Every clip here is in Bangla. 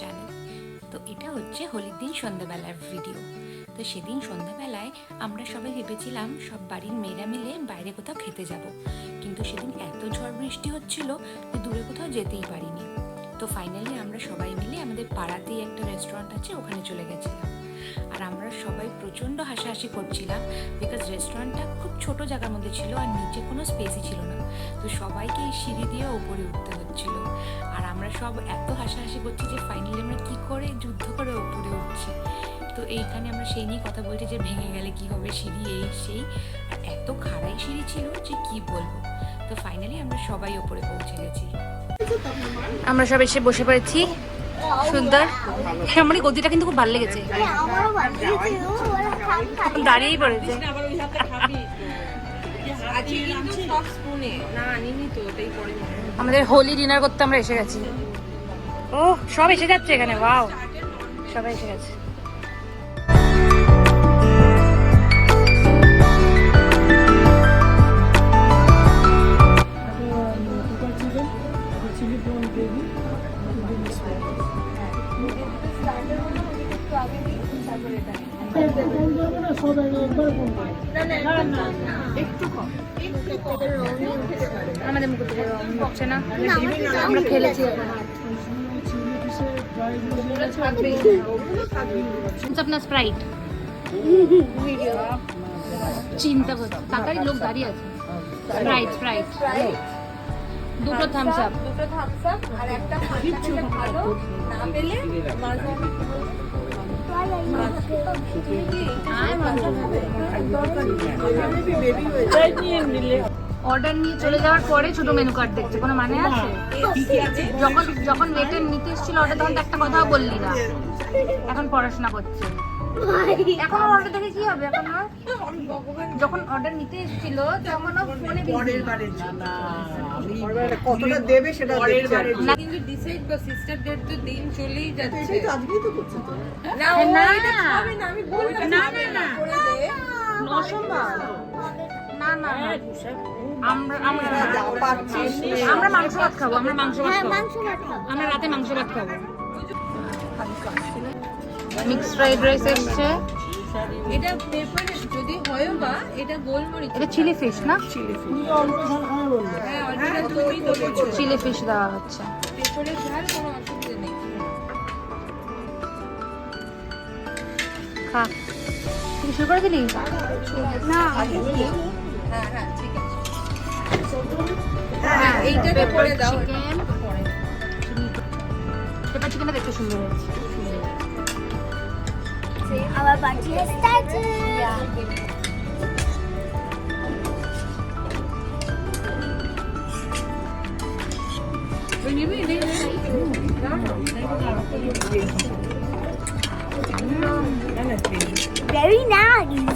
চ্যানেল। তো এটা হচ্ছে হোলির দিন সন্ধ্যাবেলার ভিডিও। তো সেদিন সন্ধ্যাবেলায় আমরা সবাই ভেবেছিলাম সব বাড়ির মেয়েরা মিলে বাইরে কোথাও খেতে যাব। কিন্তু সেদিন এত ঝড় বৃষ্টি হচ্ছিল যে দূরে কোথাও যেতেই পারিনি। তো ফাইনালি আমরা সবাই মিলে আমাদের পাড়াতেই একটা রেস্টুরেন্ট আছে, ওখানে চলে গেছিলাম। আর আমরা প্রচণ্ড হাসাহাসি করছিলাম বিকজ রেস্টুরেন্টটা খুব ছোট জায়গার মধ্যে ছিল আর নিচে কোনো স্পেসই ছিল না। তো সবাইকে এই সিঁড়ি দিয়ে ওপরে উঠতে হচ্ছিল। আর আমরা সব এত হাসাহাসি করছি যে ফাইনালি আমরা কি করে যুদ্ধ করে ওপরে উঠছি। তো এইখানে আমরা সেই নিয়ে কথা বলছি যে ভেঙে গেলে কি হবে, সিঁড়ি এই সেই। এত খাড়াই সিঁড়ি ছিল যে কি বলব? তো ফাইনালি আমরা সবাই ওপরে পৌঁছে গেছি। আমরা সব এসে বসে পড়েছি। সুন্দর আমার গদিটা কিন্তু খুব ভালো লেগেছে। দাঁড়িয়েই পড়েছে। আমাদের হোলি ডিনার করতে আমরা এসে গেছি ও সব এসে যাচ্ছে এখানে, ওয়াও সবাই এসে গেছে আমাদের মুখে না। আমরা খেলেছি আপনার স্প্রাইট। চিন্তা করছে তাড়াতাড়ি লোক দাঁড়িয়ে আছে। Sprite Sprite. দুটো থামস আপ দুটো থামস আপ আর একটা ভালো, না পেলে মাঝে আমি বলব? অর্ডার নিয়ে চলে যাওয়ার পরে ছোট মেনু কার্ড দেখছে কোনো মানে আছে? যখন যখন ওয়েটের নিতে এসেছিল অর্ডার তখন একটা কথাও বললি না। এখন পড়াশোনা করছে। এখন অর্ডার দেখে কি হবে? এখন যখন অর্ডার নিতে এসেছিল তখন ফোনে কতটা দেবে সেটা। না। কিন্তু ডিসাইড কর সিস্টার ডেট তো দিন চলেই যাচ্ছে। আজকেই তো করছে তো। না না। না আমি বললাম না না না। দে। না না না। আমরা আমরা আমরা মাংস ভাত খাব আমরা মাংস ভাত খাব। মাংস ভাত খাব। আমরা রাতে মাংস ভাত খাব। মিক্স ফ্রাইড রাইস এসছে। এটা পেপার যদি হয় বা এটা গোলমরিচ। এটা চিলি ফিশ না? তো বলছো চিলি ফিশ দেওয়া হচ্ছে। পেপারের ঝাল কোনো অসুবিধা নেই। খা। তুই শুরু করে দিলি? হ্যাঁ হ্যাঁ ঠিক আছে। হ্যাঁ এইটাতে করে দাও। চিকেন পেপার চিকেনটা দেখতে সুন্দর হয়েছে। আবার বাকি স্টার্ট ভেরি নাইস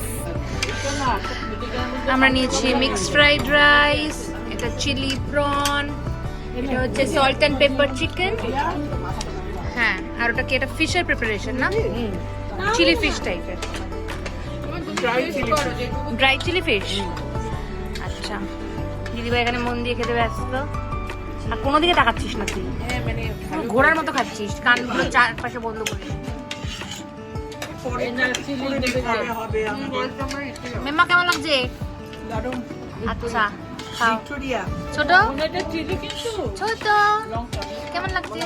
আমরা নিয়েছি মিক্স ফ্রাইড রাইস এটা চিলি প্রন এটা হচ্ছে সল্ট অ্যান্ড পেপার চিকেন হ্যাঁ আর ওটা কি এটা ফিশের প্রিপারেশন না? চিলি ফিশ টাইপের ড্রাই চিলি ফিশ আচ্ছা দিদিভাই এখানে মন দিয়ে খেতে ব্যস্ত। আর কোনো দিকে তাকাচ্ছিস না তুই? হ্যাঁ মানে ঘোড়ার মতো খাচ্ছিস কানগুলো চারপাশে বন্ধ করে হবে মেম্মা কেমন লাগছে? আচ্ছা ছোট? ছোট। কেমন লাগছে?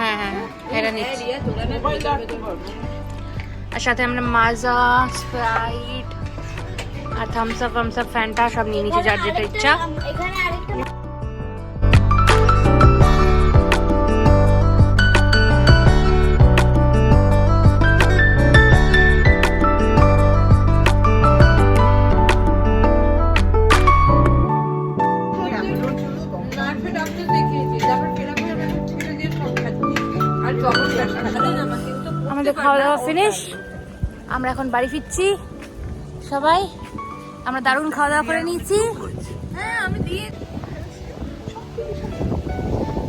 হ্যাঁ হ্যাঁ হ্যাঁ আর সাথে আমরা মাজা স্প্রাইট আর Thums Up Thums Up Fanta সব নিয়ে নিচ্ছি যার যেটা ইচ্ছা। ফিনিশ আমরা এখন বাড়ি ফিরছি। সবাই আমরা দারুণ খাওয়া দাওয়া করে নিয়েছি। হ্যাঁ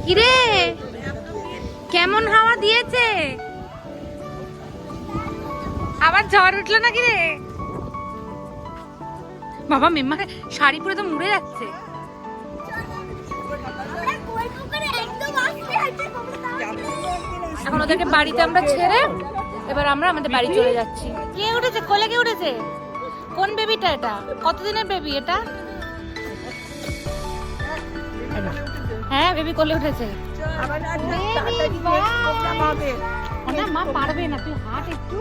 কিরে? কেমন হাওয়া দিয়েছে? আবার ঝড় উঠল না রে? বাবা মেম্মাকে শাড়ি পরে তো মুড়ে যাচ্ছে। এখন ওদেরকে বাড়িতে আমরা ছেড়ে এবার আমরা আমাদের বাড়ি চলে যাচ্ছি। কে উঠেছে? কোলে কে উঠেছে? কোন বেবিটা এটা? কতদিনের বেবি এটা? হ্যাঁ বেবি কোলে উঠেছে। মা পারবে না তুই হাত একটু।